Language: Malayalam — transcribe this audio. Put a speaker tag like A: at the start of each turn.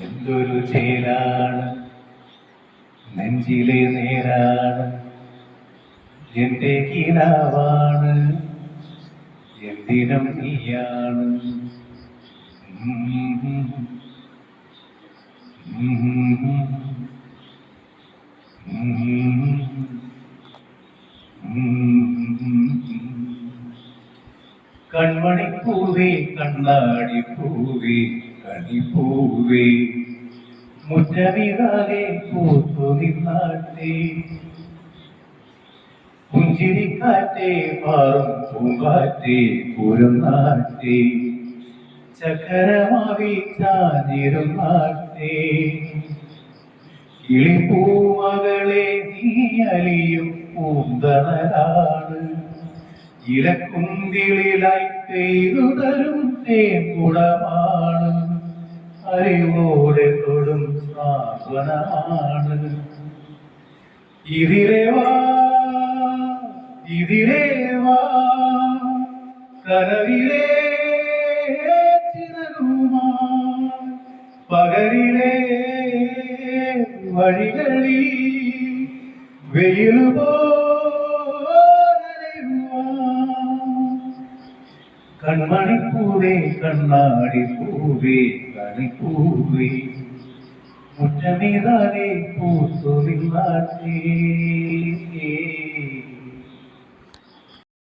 A: എന്തൊരു ചേരാണ് നെഞ്ചിലെ നേരാണ്. എന്റെ കിനാവാണ്. എന്തിനും നീയാണ്. കൺമണിപ്പൂവേ കണ്ണാടി പൂവേ കണിപ്പൂവേ മുറ്റമിതാകെ പൂത്തു നിന്നാട്ടെ പുഞ്ചിരിക്കാറ്റേ പാറും പൂങ്കാറ്റേ കുരുന്നാട്ടെ. ചക്കരമാവി ചാഞ്ഞിരുന്നാട്ടെ. കിളിപ്പൂമകളെ നീ അലിയും പൂന്തണലാണ് ഇലക്കുന്തിളിലായി പെയ്തു തരും തേക്കുളമാണ് അറിവോടെ തൊടും സാന്ത്വനമാണ് ഇതിലെ വാ ഇതിലെ വാ കനവിലെ പകരിലെ വഴികളിൽ വെയിലുപോ കൺമണിപ്പൂവേ കണ്ണാടി പൂവേ കണിപ്പൂവേ. മുറ്റമീതാകെ പൂത്തു നിന്നാട്ടേ